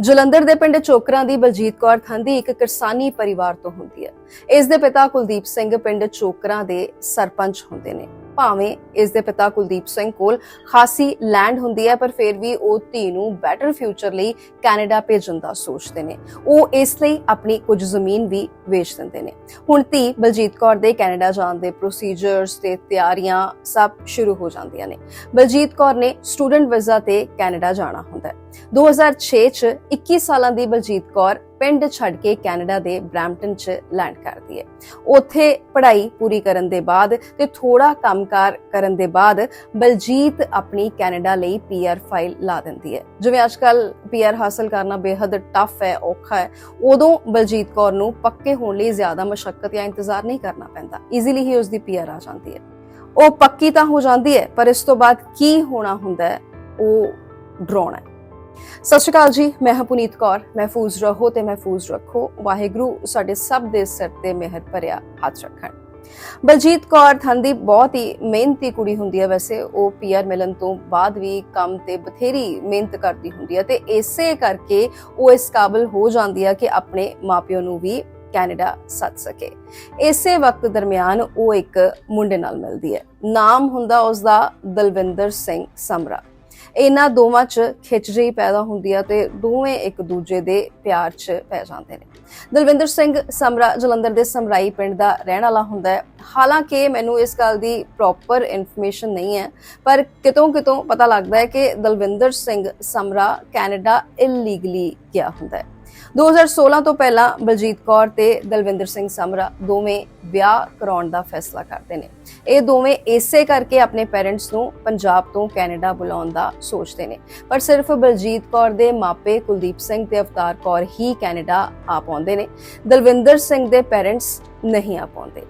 ਜਲੰਧਰ ਦੇ ਪਿੰਡ ਚੋਕਰਾਂ ਦੀ ਬਲਜੀਤ ਕੌਰ ਥੰਦੀ ਇੱਕ ਕਿਰਸਾਨੀ ਪਰਿਵਾਰ ਤੋਂ ਹੁੰਦੀ ਹੈ। ਇਸ ਦੇ ਪਿਤਾ ਕੁਲਦੀਪ ਸਿੰਘ ਪਿੰਡ ਚੋਕਰਾਂ ਦੇ ਸਰਪੰਚ ਹੁੰਦੇ ਨੇ। ਭਾਵੇਂ ਇਸ ਦੇ ਪਿਤਾ ਕੁਲਦੀਪ ਸਿੰਘ ਕੋਲ ਖਾਸੀ ਲੈਂਡ ਹੁੰਦੀ ਹੈ, ਪਰ ਫਿਰ ਵੀ ਉਹ ਧੀ ਨੂੰ ਬੈਟਰ ਫਿਊਚਰ ਲਈ ਕੈਨੇਡਾ ਭੇਜਣ ਦਾ ਸੋਚਦੇ ਨੇ। ਉਹ ਇਸ ਲਈ ਆਪਣੀ ਕੁਝ ਜ਼ਮੀਨ ਵੀ ਵੇਚ ਦਿੰਦੇ ਨੇ। ਹੁਣ ਧੀ ਬਲਜੀਤ ਕੌਰ ਦੇ ਕੈਨੇਡਾ ਜਾਣ ਦੇ ਪ੍ਰੋਸੀਜਰਸ ਤੇ ਤਿਆਰੀਆਂ ਸਭ ਸ਼ੁਰੂ ਹੋ ਜਾਂਦੀਆਂ ਨੇ। ਬਲਜੀਤ ਕੌਰ ਨੇ ਸਟੂਡੈਂਟ ਵੀਜ਼ਾ ਤੇ ਕੈਨੇਡਾ ਜਾਣਾ ਹੁੰਦਾ ਹੈ। 2006 ਚ 21 ਸਾਲਾਂ ਦੀ ਬਲਜੀਤ ਕੌਰ ਪਿੰਡ ਛੱਡ ਕੇ ਕੈਨੇਡਾ ਦੇ ਬ੍ਰੈਂਪਟਨ ਚ ਲੈਂਡ ਕਰਦੀ ਹੈ। ਉੱਥੇ ਪੜ੍ਹਾਈ ਪੂਰੀ ਕਰਨ ਦੇ ਬਾਅਦ ਤੇ ਥੋੜਾ ਕੰਮਕਾਰ ਕਰਨ ਦੇ ਬਾਅਦ ਬਲਜੀਤ ਆਪਣੀ ਕੈਨੇਡਾ ਲਈ ਪੀਆਰ ਫਾਈਲ ਲਾ ਦਿੰਦੀ ਹੈ। ਜਿਵੇਂ ਅੱਜਕੱਲ ਪੀਆਰ ਹਾਸਲ ਕਰਨਾ ਬੇहद ਟਫ ਹੈ, ਔਖਾ ਹੈ, ਉਦੋਂ ਬਲਜੀਤ ਕੌਰ ਨੂੰ ਪੱਕੇ ਹੋਣ ਲਈ ਜ਼ਿਆਦਾ ਮਸ਼ੱਕਤ ਜਾਂ ਇੰਤਜ਼ਾਰ ਨਹੀਂ ਕਰਨਾ ਪੈਂਦਾ। ਈਜ਼ੀਲੀ ਹੀ ਉਸ ਦੀ ਪੀਆਰ ਆ ਜਾਂਦੀ ਹੈ। ਉਹ ਪੱਕੀ ਤਾਂ ਹੋ ਜਾਂਦੀ ਹੈ, ਪਰ ਇਸ ਤੋਂ ਬਾਅਦ ਕੀ ਹੋਣਾ ਹੁੰਦਾ ਹੈ, ਉਹ ਡਰਾਉਣਾ ਹੈ। ਸਤਿ ਸ਼੍ਰੀ ਅਕਾਲ ਜੀ, ਮੈਂ ਹਾਂ ਪੁਨੀਤ ਕੌਰ। ਮਹਿਫੂਜ਼ ਰਹੋ ਤੇ ਮਹਿਫੂਜ਼ ਰੱਖੋ। ਵਾਹਿਗੁਰੂ ਸਾਡੇ ਸਭ ਦੇ ਸਿਰ ਤੇ ਮਿਹਰ ਭਰਿਆ ਹੱਥ ਰੱਖਣ। ਬਲਜੀਤ ਕੌਰ ਥੰਦੀ ਬਹੁਤ ਹੀ ਮਿਹਨਤੀ ਕੁੜੀ ਹੁੰਦੀ ਹੈ ਵੈਸੇ। ਉਹ ਪੀਆਰ ਮਿਲਣ ਤੋਂ ਬਾਅਦ ਵੀ ਕੰਮ ਤੇ ਬਥੇਰੀ ਮਿਹਨਤ ਕਰਦੀ ਹੁੰਦੀ ਹੈ ਤੇ ਇਸੇ ਕਰਕੇ ਉਹ ਇਸ ਕਾਬਲ ਹੋ ਜਾਂਦੀ ਹੈ ਕਿ ਆਪਣੇ ਮਾਪਿਆਂ ਨੂੰ ਵੀ ਕੈਨੇਡਾ ਸੱਦ ਸਕੇ। ਇਸੇ ਵਕਤ ਦਰਮਿਆਨ ਉਹ ਇੱਕ ਮੁੰਡੇ ਨਾਲ ਮਿਲਦੀ ਹੈ। ਨਾਮ ਹੁੰਦਾ ਉਸ ਦਾ ਦਲਵਿੰਦਰ ਸਿੰਘ ਸਮਰਾ। ਇਹਨਾਂ ਦੋਵਾਂ 'ਚ ਖਿੱਚਜੀ ਪੈਦਾ ਹੁੰਦੀ ਆ ਤੇ ਦੋਵੇਂ ਇੱਕ ਦੂਜੇ ਦੇ ਪਿਆਰ 'ਚ ਪੈ ਜਾਂਦੇ ਨੇ। ਦਲਵਿੰਦਰ ਸਿੰਘ ਸਮਰਾ ਜਲੰਧਰ ਦੇ ਸਮਰਾਈ ਪਿੰਡ ਦਾ ਰਹਿਣ ਵਾਲਾ ਹੁੰਦਾ ਹੈ। ਹਾਲਾਂਕਿ ਮੈਨੂੰ ਇਸ ਗੱਲ ਦੀ ਪ੍ਰੋਪਰ ਇਨਫੋਰਮੇਸ਼ਨ ਨਹੀਂ ਹੈ, ਪਰ ਕਿਤੋਂ ਕਿਤੋਂ ਪਤਾ ਲੱਗਦਾ ਹੈ ਕਿ ਦਲਵਿੰਦਰ ਸਿੰਘ ਸਮਰਾ ਕੈਨੇਡਾ ਇਲੀਗਲੀ ਗਿਆ ਹੁੰਦਾ ਹੈ। 2016 ਤੋਂ ਪਹਿਲਾਂ ਬਲਜੀਤ ਕੌਰ ਤੇ ਦਲਵਿੰਦਰ ਸਿੰਘ ਸਮਰਾ ਦੋਵੇਂ ਵਿਆਹ ਕਰਾਉਣ ਦਾ ਫੈਸਲਾ ਕਰਦੇ ਨੇ। ਇਹ ਦੋਵੇਂ ਇਸੇ ਕਰਕੇ ਆਪਣੇ ਪੇਰੈਂਟਸ ਨੂੰ ਪੰਜਾਬ ਤੋਂ ਕੈਨੇਡਾ ਬੁਲਾਉਣ ਦਾ ਸੋਚਦੇ ਨੇ। ਪਰ ਸਿਰਫ ਬਲਜੀਤ ਕੌਰ ਦੇ ਮਾਪੇ ਕੁਲਦੀਪ ਸਿੰਘ ਤੇ ਅਵਤਾਰ ਕੌਰ ਹੀ ਕੈਨੇਡਾ ਆ ਪਾਉਂਦੇ ਨੇ। ਦਲਵਿੰਦਰ ਸਿੰਘ ਦੇ ਪੇਰੈਂਟਸ ਨਹੀਂ ਆ ਪਾਉਂਦੇ।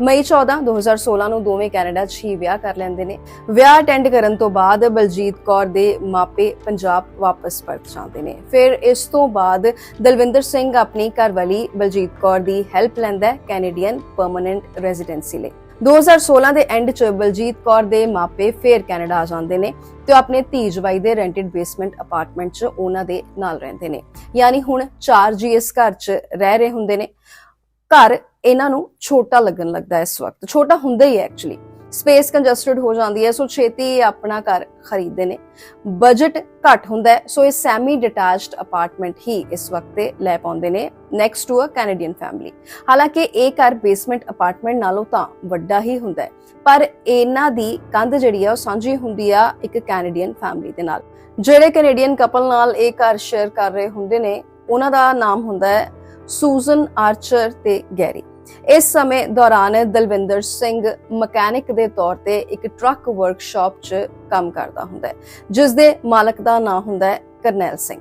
ਮਈ 14 2016 ਨੂੰ ਦੋਵੇਂ ਕੈਨੇਡਾ 'ਚ ਹੀ ਵਿਆਹ ਕਰ ਲੈਂਦੇ ਨੇ। ਵਿਆਹ ਅਟੈਂਡ ਕਰਨ ਤੋਂ ਬਾਅਦ ਬਲਜੀਤ ਕੌਰ ਦੇ ਮਾਪੇ ਪੰਜਾਬ ਵਾਪਸ ਪਰਤ ਜਾਂਦੇ ਨੇ। ਫਿਰ ਇਸ ਤੋਂ ਬਾਅਦ ਦਲਵਿੰਦਰ ਸਿੰਘ ਆਪਣੀ ਘਰਵਾਲੀ ਬਲਜੀਤ ਕੌਰ ਦੀ ਹੈਲਪ ਲੈਂਦਾ ਹੈ ਕੈਨੇਡੀਅਨ ਪਰਮਨੈਂਟ ਰੈਜ਼ੀਡੈਂਸੀ ਲਈ। 2016 ਦੇ ਐਂਡ 'ਚ ਬਲਜੀਤ ਕੌਰ ਦੇ ਮਾਪੇ ਫੇਰ ਕੈਨੇਡਾ ਆ ਜਾਂਦੇ ਨੇ ਤੇ ਆਪਣੇ ਧੀ ਜਵਾਈ ਦੇ ਰੈਂਟਡ ਬੇਸਮੈਂਟ ਅਪਾਰਟਮੈਂਟ 'ਚ ਉਹਨਾਂ ਦੇ ਨਾਲ ਰਹਿੰਦੇ ਨੇ। ਯਾਨੀ ਹੁਣ 4 ਜੀਐਸ ਘਰ 'ਚ ਰਹਿ ਰਹੇ ਹੁੰਦੇ ਨੇ। ਘਰ ਇਹਨਾਂ ਨੂੰ ਛੋਟਾ ਲੱਗਣ ਲੱਗਦਾ ਇਸ ਵਕਤ। ਛੋਟਾ ਹੁੰਦਾ ਹੀ ਹੈ ਐਕਚੁਅਲੀ ਸਪੇਸ ਕੰਜਸਟਡ ਹੋ ਜਾਂਦੀ ਹੈ, ਸੋ ਛੇਤੀ ਆਪਣਾ ਘਰ ਖਰੀਦਦੇ ਨੇ। ਬਜਟ ਘੱਟ ਹੁੰਦਾ ਹੈ, ਸੋ ਇਹ ਸੈਮੀ ਡਿਟੈਚਡ ਅਪਾਰਟਮੈਂਟ ਹੀ ਇਸ ਵਕਤ ਤੇ ਲੈ ਪਾਉਂਦੇ ਨੇ next to a Canadian family ਹਾਲਾਂਕਿ ਇਹ ਘਰ ਬੇਸਮੈਂਟ ਅਪਾਰਟਮੈਂਟ ਨਾਲੋਂ ਤਾਂ ਵੱਡਾ ਹੀ ਹੁੰਦਾ ਹੈ, ਪਰ ਇਹਨਾਂ ਦੀ ਕੰਧ ਜਿਹੜੀ ਆ ਉਹ ਸਾਂਝੀ ਹੁੰਦੀ ਆ ਇੱਕ ਕੈਨੇਡੀਅਨ ਫੈਮਿਲੀ ਦੇ ਨਾਲ। ਜਿਹੜੇ ਕੈਨੇਡੀਅਨ ਕਪਲ ਨਾਲ ਇਹ ਘਰ ਸ਼ੇਅਰ ਕਰ ਰਹੇ ਹੁੰਦੇ ਨੇ, ਉਹਨਾਂ ਦਾ ਨਾਮ ਹੁੰਦਾ ਹੈ ਸੂਜ਼ਨ ਆਰਚਰ ਤੇ ਗੈਰੀ। ਇਸ ਸਮੇਂ ਦੌਰਾਨ ਦਲਵਿੰਦਰ ਸਿੰਘ ਮਕੈਨਿਕ ਦੇ ਤੌਰ ਤੇ ਇੱਕ ਟਰੱਕ ਵਰਕਸ਼ਾਪ 'ਚ ਕੰਮ ਕਰਦਾ ਹੁੰਦਾ ਹੈ ਜਿਸ ਦੇ ਮਾਲਕ ਦਾ ਨਾਮ ਹੁੰਦਾ ਹੈ ਕਰਨੈਲ ਸਿੰਘ।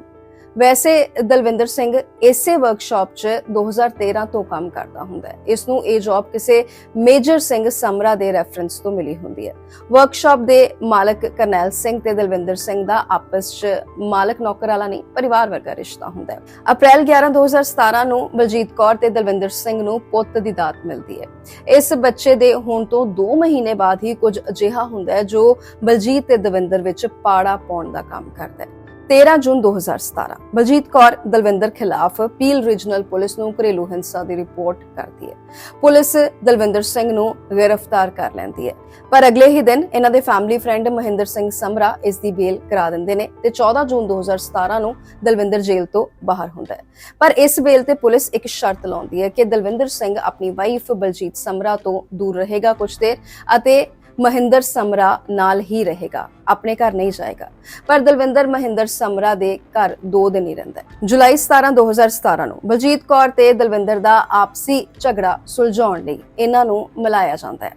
ਵੈਸੇ ਦਲਵਿੰਦਰ ਸਿੰਘ ਇਸੇ ਵਰਕਸ਼ਾਪ 'ਚ 2013 ਤੋਂ ਕੰਮ ਕਰਦਾ ਹੁੰਦਾ ਹੈ। ਇਸ ਨੂੰ ਇਹ ਜੌਬ ਕਿਸੇ ਮੇਜਰ ਸਿੰਘ ਸਮਰਾ ਦੇ ਰੈਫਰੈਂਸ ਤੋਂ ਮਿਲੀ ਹੁੰਦੀ ਹੈ। ਵਰਕਸ਼ਾਪ ਦੇ ਮਾਲਕ ਕਰਨੈਲ ਸਿੰਘ ਤੇ ਦਲਵਿੰਦਰ ਸਿੰਘ ਦਾ ਆਪਸ 'ਚ ਮਾਲਕ ਨੌਕਰ ਵਾਲਾ ਨਹੀਂ, ਪਰਿਵਾਰ ਵਰਗਾ ਰਿਸ਼ਤਾ ਹੁੰਦਾ ਹੈ। ਅਪ੍ਰੈਲ 11 2017 ਨੂੰ ਬਲਜੀਤ ਕੌਰ ਤੇ ਦਲਵਿੰਦਰ ਸਿੰਘ ਨੂੰ ਪੁੱਤ ਦੀ ਦਾਤ ਮਿਲਦੀ ਹੈ। ਇਸ ਬੱਚੇ ਦੇ ਹੋਣ ਤੋਂ 2 ਮਹੀਨੇ ਬਾਅਦ ਹੀ ਕੁਝ ਅਜਿਹਾ ਹੁੰਦਾ ਹੈ ਜੋ ਬਲਜੀਤ ਤੇ ਦਵਿੰਦਰ ਵਿੱਚ ਪਾੜਾ ਪਾਉਣ ਦਾ ਕੰਮ ਕਰਦਾ ਹੈ। 13 ਜੂਨ 2017 ਬਲਜੀਤ ਕੌਰ ਦਲਵਿੰਦਰ ਖਿਲਾਫ ਪੀਲ ਰੀਜਨਲ ਪੁਲਿਸ ਨੂੰ ਘਰੇਲੂ ਹਿੰਸਾ ਦੀ ਰਿਪੋਰਟ ਕਰਦੀ ਹੈ। ਪੁਲਿਸ ਦਲਵਿੰਦਰ ਸਿੰਘ ਨੂੰ ਗ੍ਰਿਫਤਾਰ ਕਰ ਲੈਂਦੀ ਹੈ। ਪਰ ਅਗਲੇ ਹੀ ਦਿਨ ਇਹਨਾਂ ਦੇ ਫੈਮਿਲੀ ਫਰੈਂਡ ਮਹਿੰਦਰ ਸਿੰਘ ਸਮਰਾ ਇਸ ਦੀ ਬੇਲ ਕਰਾ ਦਿੰਦੇ ਨੇ ਤੇ 14 ਜੂਨ 2017 ਨੂੰ ਦਲਵਿੰਦਰ ਜੇਲ੍ਹ ਤੋਂ ਬਾਹਰ ਹੁੰਦਾ ਹੈ। ਪਰ ਇਸ ਬੇਲ ਤੇ ਪੁਲਿਸ ਇੱਕ ਸ਼ਰਤ ਲਾਉਂਦੀ ਹੈ ਕਿ ਦਲਵਿੰਦਰ ਸਿੰਘ ਆਪਣੀ ਵਾਈਫ ਬਲਜੀਤ ਸਮਰਾ ਤੋਂ ਦੂਰ ਰਹੇਗਾ ਕੁਝ ਦੇਰ ਅਤੇ ਮਹਿੰਦਰ ਸਮਰਾ ਨਾਲ ਹੀ ਰਹੇਗਾ, ਆਪਣੇ ਘਰ ਨਹੀਂ ਜਾਏਗਾ। ਪਰ ਦਲਵਿੰਦਰ ਮਹਿੰਦਰ ਸਮਰਾ ਦੇ ਘਰ 2 ਦਿਨ ਹੀ ਰਹਿੰਦਾ ਹੈ। ਜੁਲਾਈ 17 2017 ਨੂੰ ਬਲਜੀਤ ਕੌਰ ਤੇ ਦਲਵਿੰਦਰ ਦਾ ਆਪਸੀ ਝਗੜਾ ਸੁਲਝਾਉਣ ਲਈ ਇਹਨਾਂ ਨੂੰ ਮਿਲਾਇਆ ਜਾਂਦਾ ਹੈ।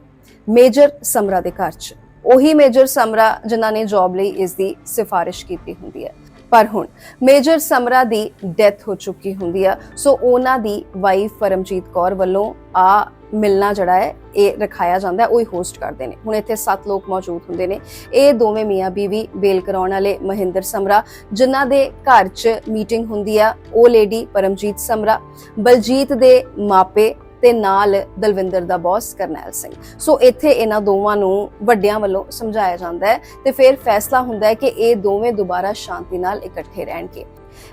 ਮੇਜਰ ਸਮਰਾ ਦੇ ਘਰ 'ਚ। ਉਹੀ ਮੇਜਰ ਸਮਰਾ ਜਿਨ੍ਹਾਂ ਨੇ ਜੌਬ ਲਈ ਇਸ ਦੀ ਸਿਫਾਰਿਸ਼ ਕੀਤੀ ਹੁੰਦੀ ਹੈ। ਪਰ ਹੁਣ ਮੇਜਰ ਸਮਰਾ ਦੀ ਡੈਥ ਹੋ ਚੁੱਕੀ ਹੁੰਦੀ ਆ ਸੋ ਉਹਨਾਂ ਦੀ ਵਾਈਫ ਪਰਮਜੀਤ ਕੌਰ ਵੱਲੋਂ ਆ ਮਿਲਣਾ ਜਿਹੜਾ ਹੈ, ਇਹ ਰਖਾਇਆ ਜਾਂਦਾ ਹੈ, ਉਹ ਹੀ ਹੋਸਟ ਕਰਦੇ ਨੇ। ਹੁਣ ਇੱਥੇ 7 ਲੋਕ ਮੌਜੂਦ ਹੁੰਦੇ ਨੇ। ਇਹ ਦੋਵੇਂ ਮੀਆਂ ਬੀਵੀ ਬੇਲ ਕਰਾਉਣ ਵਾਲੇ ਮਹਿੰਦਰ ਸਮਰਾ, ਜਿਨ੍ਹਾਂ ਦੇ ਘਰ 'ਚ ਮੀਟਿੰਗ ਹੁੰਦੀ ਆ, ਉਹ ਲੇਡੀ ਪਰਮਜੀਤ ਸਮਰਾ, ਬਲਜੀਤ ਦੇ ਮਾਪੇ ਤੇ ਨਾਲ ਦਲਵਿੰਦਰ ਦਾ ਬੌਸ ਕਰਨੈਲ ਸਿੰਘ। ਸੋ ਇੱਥੇ ਇਹਨਾਂ ਦੋਵਾਂ ਨੂੰ ਵੱਡਿਆਂ ਵੱਲੋਂ ਸਮਝਾਇਆ ਜਾਂਦਾ ਹੈ ਤੇ ਫਿਰ ਫੈਸਲਾ ਹੁੰਦਾ ਹੈ ਕਿ ਇਹ ਦੋਵੇਂ ਦੁਬਾਰਾ ਸ਼ਾਂਤੀ ਨਾਲ ਇਕੱਠੇ ਰਹਿਣਗੇ।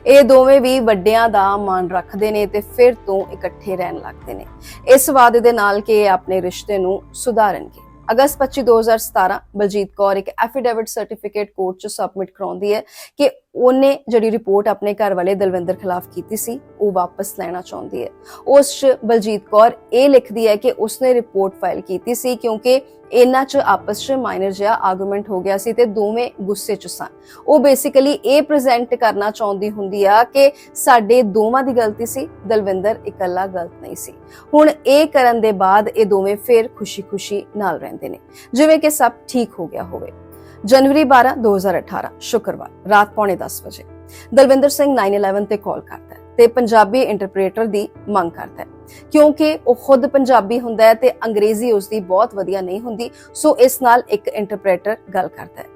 ਇਹ ਦੋਵੇਂ ਵੀ ਵੱਡਿਆਂ ਦਾ ਮਾਣ ਰੱਖਦੇ ਨੇ ਤੇ ਫਿਰ ਤੋਂ ਇਕੱਠੇ ਰਹਿਣ ਲੱਗਦੇ ਨੇ। ਇਸ ਵਾਅਦੇ ਦੇ ਨਾਲ ਕਿ ਇਹ ਆਪਣੇ ਰਿਸ਼ਤੇ ਨੂੰ ਸੁਧਾਰਨਗੇ। ਅਗਸਤ 25 2017 ਬਲਜੀਤ ਕੌਰ ਇੱਕ ਐਫੀਡੇਵਿਟ ਸਰਟੀਫਿਕੇਟ ਕੋਰਟ 'ਚ ਸਬਮਿਟ ਕਰਾਉਂਦੀ ਹੈ ਕਿ ਉਹਨੇ ਜਿਹੜੀ ਰਿਪੋਰਟ ਆਪਣੇ ਘਰ ਵਾਲੇ ਦਲਵਿੰਦਰ ਖਿਲਾਫ ਕੀਤੀ ਸੀ, ਉਹ ਵਾਪਸ ਲੈਣਾ ਚਾਹੁੰਦੀ ਹੈ। ਉਸ 'ਚ ਬਲਜੀਤ ਕੌਰ ਇਹ ਲਿਖਦੀ ਹੈ ਕਿ ਉਸਨੇ ਰਿਪੋਰਟ ਫਾਈਲ ਕੀਤੀ ਸੀ ਕਿਉਂਕਿ ਇਹਨਾਂ 'ਚ ਆਪਸ 'ਚ ਮਾਈਨਰ ਜਿਹਾ ਆਰਗੂਮੈਂਟ ਹੋ ਗਿਆ ਸੀ ਤੇ ਦੋਵੇਂ ਗੁੱਸੇ 'ਚ ਸਨ। ਉਹ ਬੇਸਿਕਲੀ ਇਹ ਪ੍ਰੈਜ਼ੈਂਟ ਕਰਨਾ ਚਾਹੁੰਦੀ ਹੁੰਦੀ ਆ ਕਿ ਸਾਡੇ ਦੋਵਾਂ ਦੀ ਗਲਤੀ ਸੀ, ਦਲਵਿੰਦਰ ਇਕੱਲਾ ਗਲਤ ਨਹੀਂ ਸੀ। ਹੁਣ ਇਹ ਕਰਨ ਦੇ ਬਾਅਦ ਇਹ ਦੋਵੇਂ ਫਿਰ ਖੁਸ਼ੀ-ਖੁਸ਼ੀ ਨਾਲ ਰਹਿੰਦੇ ਨੇ, ਜਿਵੇਂ ਕਿ ਸਭ ਠੀਕ ਹੋ ਗਿਆ ਹੋਵੇ। ਜਨਵਰੀ 12 2018 ਸ਼ੁੱਕਰਵਾਰ, ਰਾਤ ਪੌਣੇ 10 ਵਜੇ। ਦਲਵਿੰਦਰ ਸਿੰਘ 911 ਤੇ ਕਾਲ ਕਰਦਾ ਤੇ ਪੰਜਾਬੀ ਇੰਟਰਪ੍ਰੀਟਰ ਦੀ ਮੰਗ ਕਰਦਾ ਹੈ। ਕਿਉਂਕਿ ਉਹ ਖੁਦ ਪੰਜਾਬੀ ਹੁੰਦਾ ਹੈ ਤੇ ਅੰਗਰੇਜ਼ੀ ਉਸ ਦੀ ਬਹੁਤ ਵਧੀਆ ਨਹੀਂ ਹੁੰਦੀ, ਸੋ ਇਸ ਨਾਲ ਇੱਕ ਇੰਟਰਪ੍ਰੀਟਰ ਗੱਲ ਕਰਦਾ ਹੈ।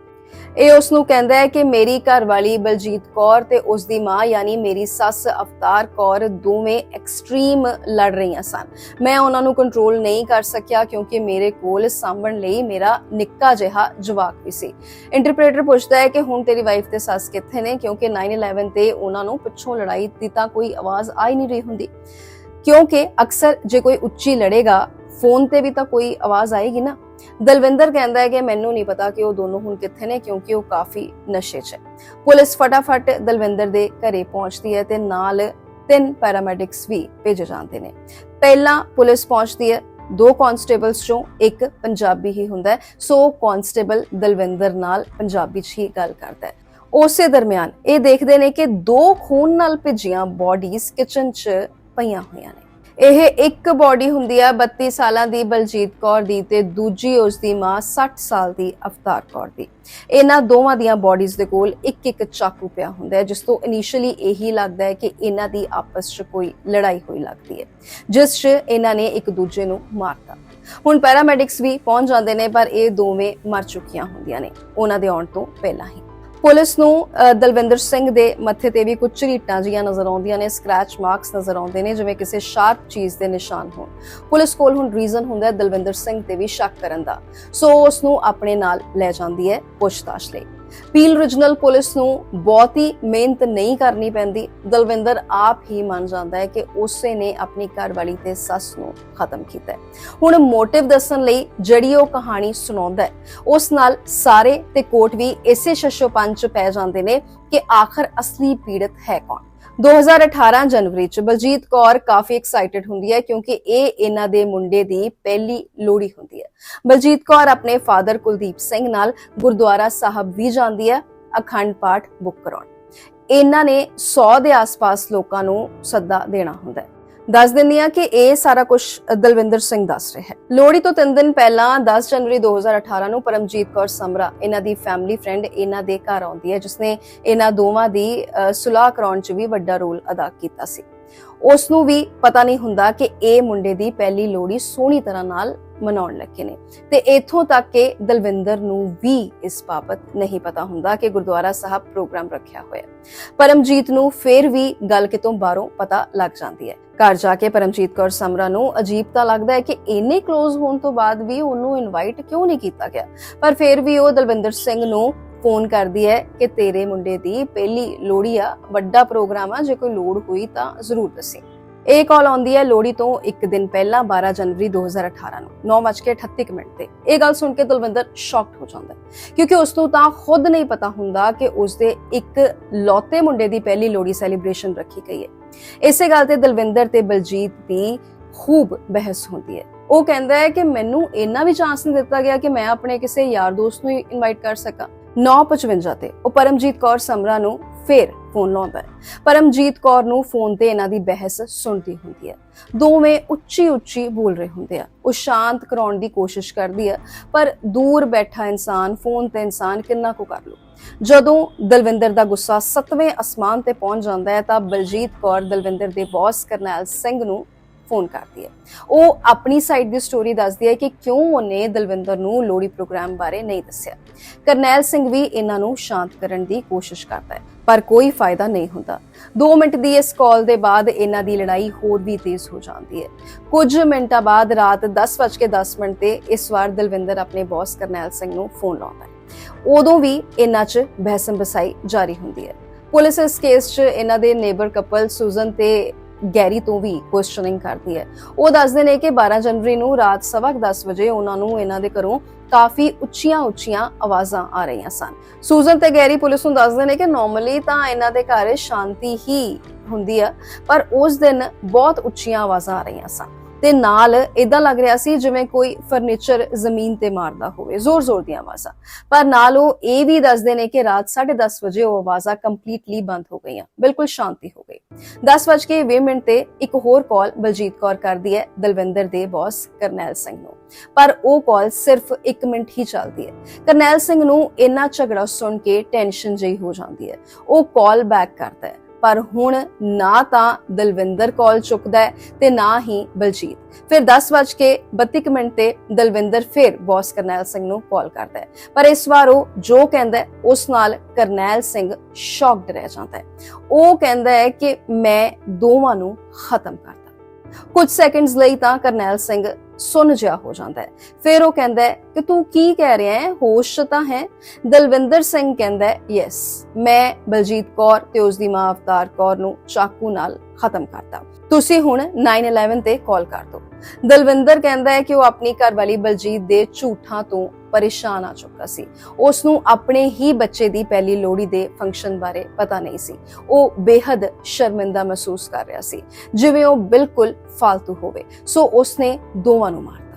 ਇਹ ਉਸ ਨੂੰ ਕਹਿੰਦਾ ਹੈ ਕਿ ਮੇਰੀ ਘਰਵਾਲੀ ਬਲਜੀਤ ਕੌਰ ਤੇ ਉਸ ਦੀ ਮਾਂ, ਯਾਨੀ ਮੇਰੀ ਸੱਸ ਅਵਤਾਰ ਕੌਰ ਦੋਵੇਂ ਐਕਸਟ੍ਰੀਮ ਲੜ ਰਹੀਆਂ ਸਨ। ਮੈਂ ਉਹਨਾਂ ਨੂੰ ਕੰਟਰੋਲ ਨਹੀਂ ਕਰ ਸਕਿਆ ਕਿਉਂਕਿ ਮੇਰੇ ਕੋਲ ਸਾਂਭਣ ਲਈ ਮੇਰਾ ਨਿੱਕਾ ਜਿਹਾ ਜਵਾਕ ਵੀ ਸੀ। ਇੰਟਰਪ੍ਰੀਟਰ ਪੁੱਛਦਾ ਹੈ ਕਿ ਹੁਣ ਤੇਰੀ ਵਾਈਫ ਤੇ ਸੱਸ ਕਿੱਥੇ ਨੇ? ਕਿਉਂਕਿ 911 ਤੇ ਉਹਨਾਂ ਨੂੰ ਪਿੱਛੋਂ ਲੜਾਈ ਦੀ ਤਾਂ ਕੋਈ ਆਵਾਜ਼ ਆ ਹੀ ਨਹੀਂ ਰਹੀ ਹੁੰਦੀ। ਕਿਉਂਕਿ ਅਕਸਰ ਜੇ ਕੋਈ ਉੱਚੀ ਲੜੇਗਾ ਫੋਨ ਤੇ ਵੀ ਤਾਂ ਕੋਈ ਆਵਾਜ਼ ਆਏਗੀ ਨਾ। ਦਲਵਿੰਦਰ ਕਹਿੰਦਾ ਹੈ ਕਿ ਮੈਨੂੰ ਨਹੀਂ ਪਤਾ ਕਿ ਉਹ ਦੋਨੋਂ ਹੁਣ ਕਿੱਥੇ ਨੇ, ਕਿਉਂਕਿ ਉਹ ਕਾਫੀ ਨਸ਼ੇ 'ਚ ਹੈ। ਪੁਲਿਸ ਫਟਾਫਟ ਦਲਵਿੰਦਰ ਦੇ ਘਰੇ ਪਹੁੰਚਦੀ ਹੈ ਤੇ ਨਾਲ ਤਿੰਨ ਪੈਰਾਮੈਡਿਕਸ ਵੀ ਭੇਜੇ ਜਾਂਦੇ ਨੇ। ਪਹਿਲਾਂ ਪੁਲਿਸ ਪਹੁੰਚਦੀ ਹੈ, ਦੋ ਕਨਸਟੇਬਲਸ ਚੋਂ ਇੱਕ ਪੰਜਾਬੀ ਹੀ ਹੁੰਦਾ ਹੈ, ਸੋ ਕਨਸਟੇਬਲ ਦਲਵਿੰਦਰ ਨਾਲ ਪੰਜਾਬੀ 'ਚ ਹੀ ਗੱਲ ਕਰਦਾ ਹੈ। ਉਸੇ ਦਰਮਿਆਨ ਇਹ ਦੇਖਦੇ ਨੇ ਕਿ ਦੋ ਖੂਨ ਨਾਲ ਭਿੱਜੀਆਂ ਬਾਡੀਜ਼ ਕਿਚਨ 'ਚ ਪਈਆਂ ਹੋਈਆਂ ਨੇ। ਇਹ ਇੱਕ ਬਾਡੀ ਹੁੰਦੀ ਹੈ 32 ਸਾਲਾਂ ਦੀ ਬਲਜੀਤ ਕੌਰ ਦੀ ਤੇ ਦੂਜੀ ਉਸ ਦੀ ਮਾਂ 60 ਸਾਲ ਦੀ ਅਵਤਾਰ ਕੌਰ ਦੀ। ਇਹਨਾਂ ਦੋਵਾਂ ਦੀਆਂ ਬਾਡੀਜ਼ ਦੇ ਕੋਲ ਇੱਕ ਇੱਕ ਚਾਕੂ ਪਿਆ ਹੁੰਦਾ ਹੈ, ਜਿਸ ਤੋਂ ਇਨੀਸ਼ੀਅਲੀ ਇਹੀ ਲੱਗਦਾ ਹੈ ਕਿ ਇਹਨਾਂ ਦੀ ਆਪਸ 'ਚ ਕੋਈ ਲੜਾਈ ਹੋਈ ਲੱਗਦੀ ਹੈ, ਜਿਸ 'ਚ ਇਹਨਾਂ ਨੇ ਇੱਕ ਦੂਜੇ ਨੂੰ ਮਾਰਤਾ। ਹੁਣ ਪੈਰਾਮੈਡਿਕਸ ਵੀ ਪਹੁੰਚ ਜਾਂਦੇ ਨੇ, ਪਰ ਇਹ ਦੋਵੇਂ ਮਰ ਚੁੱਕੀਆਂ ਹੁੰਦੀਆਂ ਨੇ। ਉਹਨਾਂ ਦੇ ਆਉਣ ਤੋਂ ਪਹਿਲਾਂ ਹੀ। ਪੁਲਿਸ ਨੂੰ ਅ, ਦਲਵਿੰਦਰ ਸਿੰਘ ਦੇ ਮੱਥੇ ਤੇ ਵੀ ਕੁਝ ਝਰੀਟਾਂ ਜੀਆਂ ਨਜ਼ਰ ਆਉਂਦੀਆਂ ਨੇ ਸਕ੍ਰੈਚ ਮਾਰਕਸ ਨਜ਼ਰ ਆਉਂਦੇ ਨੇ ਜਿਵੇਂ ਕਿਸੇ ਸ਼ਾਰਪ ਚੀਜ਼ ਦੇ ਨਿਸ਼ਾਨ ਹੋਣ। ਪੁਲਿਸ ਕੋਲ ਹੁਣ ਰੀਜ਼ਨ ਹੁੰਦਾ ਦਲਵਿੰਦਰ ਸਿੰਘ ਤੇ ਵੀ ਸ਼ੱਕ ਕਰਨ ਦਾ। ਸੋ ਉਸ ਨੂੰ ਆਪਣੇ ਨਾਲ ਲੈ ਜਾਂਦੀ ਹੈ ਪੁੱਛਤਾਛ ਲਈ। ਪੀਲ ਰੀਜਨਲ ਪੁਲਿਸ ਨੂੰ ਬਹੁਤ ਹੀ ਮਿਹਨਤ ਨਹੀਂ ਕਰਨੀ ਪੈਂਦੀ। ਦਲਵਿੰਦਰ ਆਪ ਹੀ ਮੰਨ ਜਾਂਦਾ ਹੈ ਕਿ ਉਸੇ ਨੇ ਆਪਣੀ ਘਰਵਾਲੀ ਤੇ ਸੱਸ ਨੂੰ ਖਤਮ ਕੀਤਾ ਹੈ। ਹੁਣ ਮੋਟਿਵ ਦੱਸਣ ਲਈ ਜਿਹੜੀ ਉਹ ਕਹਾਣੀ ਸੁਣਾਉਂਦਾ ਹੈ, ਉਸ ਨਾਲ ਸਾਰੇ ਤੇ ਕੋਰਟ ਵੀ ਇਸੇ ਸ਼ਸ਼ੋਪੰਨ ਚ ਪੈ ਜਾਂਦੇ ਨੇ ਕਿ ਆਖਰ ਅਸਲੀ ਪੀੜਤ ਹੈ ਕੌਣ? 2018 ਜਨਵਰੀ ਚ ਬਲਜੀਤ ਕੌਰ ਕਾਫੀ ਐਕਸਾਈਟਿਡ ਹੁੰਦੀ ਹੈ ਕਿਉਂਕਿ ਇਹ ਇਹਨਾਂ ਦੇ ਮੁੰਡੇ ਦੀ ਪਹਿਲੀ ਲੋਹੜੀ ਹੁੰਦੀ ਹੈ। ਬਲਜੀਤ ਕੌਰ ਆਪਣੇ ਫਾਦਰ ਕੁਲਦੀਪ ਸਿੰਘ ਨਾਲ ਗੁਰਦੁਆਰਾ ਸਾਹਿਬ ਵੀ ਜਾਂਦੀ ਹੈ, ਅਖੰਡ ਪਾਠ ਬੁੱਕ ਕਰਾਉਣ। ਇਹਨਾਂ ਨੇ 100 ਦੇ ਆਸ-ਪਾਸ ਲੋਕਾਂ ਨੂੰ ਸੱਦਾ ਦੇਣਾ ਹੁੰਦਾ ਹੈ। ਦੱਸ ਦਿੰਦੀ ਆ ਕਿ ਇਹ ਸਾਰਾ ਕੁਝ ਦਲਵਿੰਦਰ ਸਿੰਘ ਦੱਸ ਰਿਹਾ ਹੈ। ਲੋਹੜੀ ਤੋਂ 3 ਦਿਨ ਪਹਿਲਾਂ 10 ਜਨਵਰੀ 2018 ਨੂੰ ਪਰਮਜੀਤ ਕੌਰ ਸਮਰਾ ਇਹਨਾਂ ਦੀ ਫੈਮਿਲੀ ਫਰੈਂਡ ਇਹਨਾਂ ਦੇ ਘਰ ਆਉਂਦੀ ਹੈ ਜਿਸਨੇ ਇਹਨਾਂ ਦੋਵਾਂ ਦੀ ਅ, ਸੁਲਾਹ ਕਰਾਉਣ 'ਚ ਵੀ ਵੱਡਾ ਰੋਲ ਅਦਾ ਕੀਤਾ ਸੀ। ਉਸ ਨੂੰ ਵੀ ਪਤਾ ਨਹੀਂ ਹੁੰਦਾ ਕਿ ਇਹ ਮੁੰਡੇ ਦੀ ਪਹਿਲੀ ਲੋਹੜੀ ਸੋਹਣੀ ਤਰ੍ਹਾਂ ਨਾਲ ਮਨਾਉਣ ਲੱਗੇ ਨੇ। ਤੇ ਇਥੋਂ ਤੱਕ ਕਿ ਦਲਵਿੰਦਰ ਨੂੰ ਵੀ ਇਸ ਬਾਬਤ ਨਹੀਂ ਪਤਾ ਹੁੰਦਾ ਕਿ ਗੁਰਦੁਆਰਾ ਸਾਹਿਬ ਪ੍ਰੋਗਰਾਮ ਰੱਖਿਆ ਹੋਇਆ ਪਰਮਜੀਤ ਨੂੰ ਫੇਰ ਵੀ ਗੱਲ ਕਿਤੋਂ ਬਾਹਰੋਂ ਪਤਾ ਲੱਗ ਜਾਂਦੀ ਹੈ। ਘਰ ਜਾ ਕੇ ਪਰਮਜੀਤ ਕੌਰ ਸਮਰਾ ਨੂੰ ਅਜੀਬ ਤਾਂ ਲੱਗਦਾ ਹੈ ਕਿ ਇੰਨੇ ক্লোਜ਼ ਹੋਣ ਤੋਂ ਬਾਅਦ ਵੀ ਉਹਨੂੰ ਇਨਵਾਈਟ ਕਿਉਂ ਨਹੀਂ ਕੀਤਾ ਗਿਆ। ਪਰ ਫਿਰ ਵੀ ਉਹ ਦਲਵਿੰਦਰ ਸਿੰਘ ਨੂੰ ਫੋਨ ਕਰਦੀ ਹੈ ਕਿ ਤੇਰੇ ਮੁੰਡੇ ਦੀ ਪਹਿਲੀ ਲੋਹੜੀ ਆ, ਵੱਡਾ ਪ੍ਰੋਗਰਾਮ ਆ, ਜੇ ਕੋਈ ਲੋੜ ਹੋਈ ਤਾਂ ਜ਼ਰੂਰ ਦੱਸੀ। ਇਹ ਕਾਲ ਆਉਂਦੀ ਹੈ ਲੋਹੜੀ ਤੋਂ ਇੱਕ ਦਿਨ ਪਹਿਲਾਂ 12 ਜਨਵਰੀ 2018 ਨੂੰ 9:38 ਮਿੰਟ ਤੇ। ਇਹ ਗੱਲ ਸੁਣ ਕੇ ਦਲਵਿੰਦਰ ਸ਼ੌਕਡ ਹੋ ਜਾਂਦਾ ਹੈ, ਕਿਉਂਕਿ ਉਸ ਨੂੰ ਤਾਂ ਖੁਦ ਨਹੀਂ ਪਤਾ ਹੁੰਦਾ ਕਿ ਉਸ ਦੇ ਇੱਕ ਲੌਤੇ ਮੁੰਡੇ ਦੀ ਪਹਿਲੀ ਲੋਹੜੀ ਸੈਲੀਬ੍ਰੇਸ਼ਨ ਰੱਖੀ ਗਈ ਹੈ। ਇਸੇ ਗੱਲ ਤੇ ਦਲਵਿੰਦਰ ਤੇ ਬਲਜੀਤ ਦੀ ਖੂਬ ਬਹਿਸ ਹੁੰਦੀ ਹੈ। ਉਹ ਕਹਿੰਦਾ ਹੈ ਕਿ ਮੈਨੂੰ ਇੰਨਾ ਵੀ ਚਾਂਸ ਨਹੀਂ ਦਿੱਤਾ ਗਿਆ ਕਿ ਮੈਂ ਆਪਣੇ ਕਿਸੇ ਯਾਰ ਦੋਸਤ ਨੂੰ ਇਨਵਾਈਟ ਕਰ ਸਕਾਂ। 9:55 ਤੇ। ਉਹ ਪਰਮਜੀਤ ਕੌਰ ਸਮਰਾ ਨੂੰ ਫੇਰ ਫੋਨ ਲਾਉਂਦਾ ਹੈ। ਪਰਮਜੀਤ ਕੌਰ ਨੂੰ ਫੋਨ ਤੇ ਇਹਨਾਂ ਦੀ ਬਹਿਸ ਸੁਣਦੀ ਹੁੰਦੀ ਹੈ। ਦੋਵੇਂ ਉੱਚੀ ਉੱਚੀ ਬੋਲ ਰਹੇ ਹੁੰਦੇ ਆ। ਉਹ ਸ਼ਾਂਤ ਕਰਾਉਣ ਦੀ ਕੋਸ਼ਿਸ਼ ਕਰਦੀ ਹੈ, ਪਰ ਦੂਰ ਬੈਠਾ ਇਨਸਾਨ, ਫੋਨ ਤੇ ਇਨਸਾਨ ਕਿੰਨਾ ਕੁ ਕਰ ਲੂ। ਜਦੋਂ ਦਲਵਿੰਦਰ ਦਾ ਗੁੱਸਾ ਸੱਤਵੇਂ ਅਸਮਾਨ ਤੇ ਪਹੁੰਚ ਜਾਂਦਾ ਹੈ, ਤਾਂ ਬਲਜੀਤ ਕੌਰ ਦਲਵਿੰਦਰ ਦੇ ਬੌਸ ਕਰਨੈਲ ਸਿੰਘ ਨੂੰ ਫੋਨ ਕਰਦੀ ਹੈ। ਉਹ ਆਪਣੀ ਸਾਈਡ ਦੀ ਸਟੋਰੀ ਦੱਸਦੀ ਹੈ ਕਿ ਕਿਉਂ ਉਹਨੇ ਦਲਵਿੰਦਰ ਨੂੰ ਲੋਹੜੀ ਪ੍ਰੋਗਰਾਮ ਬਾਰੇ ਨਹੀਂ ਦੱਸਿਆ। ਕਰਨੈਲ ਸਿੰਘ ਵੀ ਇਹਨਾਂ ਨੂੰ ਸ਼ਾਂਤ ਕਰਨ ਦੀ ਕੋਸ਼ਿਸ਼ ਕਰਦਾ ਹੈ, ਪਰ ਕੋਈ ਫਾਇਦਾ ਨਹੀਂ ਹੁੰਦਾ। 2 ਮਿੰਟ ਦੀ ਇਸ ਕਾਲ ਦੇ ਬਾਅਦ ਇਹਨਾਂ ਦੀ ਲੜਾਈ ਹੋਰ ਵੀ ਤੇਜ਼ ਹੋ ਜਾਂਦੀ ਹੈ। ਕੁਝ ਮਿੰਟਾਂ ਬਾਅਦ ਰਾਤ 10:10 ਮਿੰਟ ਤੇ ਇਸ ਵਾਰ ਦਲਵਿੰਦਰ ਆਪਣੇ ਬੌਸ ਕਰਨੈਲ ਸਿੰਘ ਨੂੰ ਫੋਨ ਲਾਉਂਦਾ ਹੈ। ਉਦੋਂ ਵੀ ਇਹਨਾਂ 'ਚ ਬਹਿਸਮ ਬਸਾਈ ਜਾਰੀ ਹੁੰਦੀ ਹੈ। ਪੁਲਿਸ ਇਸ ਕੇਸ 'ਚ ਇਹਨਾਂ ਦੇ ਨੇਬਰ ਕਪਲ ਸੁਜ਼ਨ ਤੇ ਗੈਰੀ ਤੋਂ ਵੀ ਕੁਐਸਚਨਿੰਗ ਕਰਦੀ ਹੈ। ਉਹ ਦੱਸਦੇ ਨੇ ਕਿ 12 ਜਨਵਰੀ ਨੂੰ ਰਾਤ ਸਵਾ 10:30 ਵਜੇ ਉਹਨਾਂ ਨੂੰ ਇਹਨਾਂ ਦੇ ਘਰੋਂ ਕਾਫੀ ਉੱਚੀਆਂ ਉੱਚੀਆਂ ਆਵਾਜ਼ਾਂ ਆ ਰਹੀਆਂ ਸਨ। ਸੂਜ਼ਨ ਤੇ ਗੈਰੀ ਪੁਲਿਸ ਨੂੰ ਦੱਸਦੇ ਨੇ ਕਿ ਨਾਰਮਲੀ ਤਾਂ ਇਹਨਾਂ ਦੇ ਘਰ ਸ਼ਾਂਤੀ ਹੀ ਹੁੰਦੀ ਆ, ਪਰ ਉਸ ਦਿਨ ਬਹੁਤ ਉੱਚੀਆਂ ਆਵਾਜ਼ਾਂ ਆ ਰਹੀਆਂ ਸਨ। ਤੇ ਨਾਲ ਇਦਾਂ ਲੱਗ ਰਿਹਾ ਸੀ ਜਿਵੇਂ ਕੋਈ ਫਰਨੀਚਰ ਜ਼ਮੀਨ ਤੇ ਮਾਰਦਾ ਹੋਵੇ, ਜ਼ੋਰ-ਜ਼ੋਰ ਦੀਆਂ ਆਵਾਜ਼ਾਂ। ਪਰ ਨਾਲ ਉਹ ਇਹ ਵੀ ਦੱਸਦੇ ਨੇ ਕਿ ਰਾਤ 10:30 ਵਜੇ ਉਹ ਆਵਾਜ਼ਾਂ ਕੰਪਲੀਟਲੀ ਬੰਦ ਹੋ ਗਈਆਂ, ਬਿਲਕੁਲ ਸ਼ਾਂਤੀ ਹੋ ਗਈ। 10:20 ਮਿੰਟ ਤੇ ਇੱਕ ਹੋਰ ਕਾਲ ਬਲਜੀਤ ਕੌਰ ਕਰਦੀ ਹੈ, ਦਲਵਿੰਦਰ ਦੇ ਬੌਸ ਕਰਨੈਲ ਸਿੰਘ ਨੂੰ। ਪਰ ਉਹ ਕਾਲ ਸਿਰਫ 1 ਮਿੰਟ ਹੀ ਚੱਲਦੀ ਹੈ। ਕਰਨੈਲ ਸਿੰਘ ਨੂੰ ਇੰਨਾ ਝਗੜਾ ਸੁਣ ਕੇ ਟੈਨਸ਼ਨ ਜਿਹੀ ਹੋ ਜਾਂਦੀ ਹੈ। ਉਹ ਕਾਲ ਬੈਕ ਕਰਦਾ ਹੈ। ਪਰ ਹੁਣ ਨਾ ਤਾਂ ਦਲਵਿੰਦਰ ਕਾਲ ਚੁੱਕਦਾ ਹੈ ਤੇ ਨਾ ਹੀ ਬਲਜੀਤ। ਫਿਰ 10:32 ਮਿੰਟ ਤੇ ਦਲਵਿੰਦਰ ਫਿਰ ਬੌਸ ਕਰਨੈਲ ਸਿੰਘ ਨੂੰ ਕਾਲ ਕਰਦਾ ਹੈ। ਪਰ ਇਸ ਵਾਰ ਉਹ ਜੋ ਕਹਿੰਦਾ ਉਸ ਨਾਲ ਕਰਨੈਲ ਸਿੰਘ ਸ਼ੌਕਡ ਰਹਿ ਜਾਂਦਾ ਹੈ। ਉਹ ਕਹਿੰਦਾ ਹੈ ਕਿ ਮੈਂ ਦੋਵਾਂ ਨੂੰ ਖਤਮ ਕਰ ਕੁਝ ਸੈਕਿੰਡਸ ਲਈ ਤਾਂ ਕਰਨੈਲ ਸਿੰਘ ਸੁਣ ਜਿਹਾ ਹੋ ਜਾਂਦਾ ਹੈ। ਫਿਰ ਉਹ ਕਹਿੰਦਾ ਹੈ ਕਿ ਤੂੰ ਕੀ ਕਹਿ ਰਿਹਾ ਹੈ? ਹੋਸ਼ ਤਾਂ ਹੈ? ਦਲਵਿੰਦਰ ਸਿੰਘ ਕਹਿੰਦਾ ਹੈ ਯੈਸ ਮੈਂ ਬਲਜੀਤ ਕੌਰ ਤੇ ਉਸ ਦੀ ਮਾਂ ਅਵਤਾਰ ਕੌਰ ਨੂੰ ਚਾਕੂ ਨਾਲ ਖਤਮ ਕਰਤਾ। ਤੁਸੀਂ ਹੁਣ 911 ਤੇ ਕਾਲ ਕਰ ਦਿਓ। ਦਲਵਿੰਦਰ ਕਹਿੰਦਾ ਹੈ ਕਿ ਉਹ ਆਪਣੀ ਘਰਵਾਲੀ ਬਲਜੀਤ ਦੇ ਝੂਠਾਂ ਤੋਂ ਪਰੇਸ਼ਾਨ ਆ ਚੁੱਕਾ ਸੀ। ਉਸ ਨੂੰ ਆਪਣੇ ਹੀ ਬੱਚੇ ਦੀ ਪਹਿਲੀ ਲੋਹੜੀ ਦੇ ਫੰਕਸ਼ਨ ਬਾਰੇ ਪਤਾ ਨਹੀਂ ਸੀ। ਉਹ ਬੇहद ਸ਼ਰਮਿੰਦਾ ਮਹਿਸੂਸ ਕਰ ਰਿਹਾ ਸੀ। ਜਿਵੇਂ ਉਹ ਬਿਲਕੁਲ ਫਾਲਤੂ ਹੋਵੇ। ਸੋ ਉਸਨੇ ਦੋਵਾਂ ਨੂੰ ਮਾਰ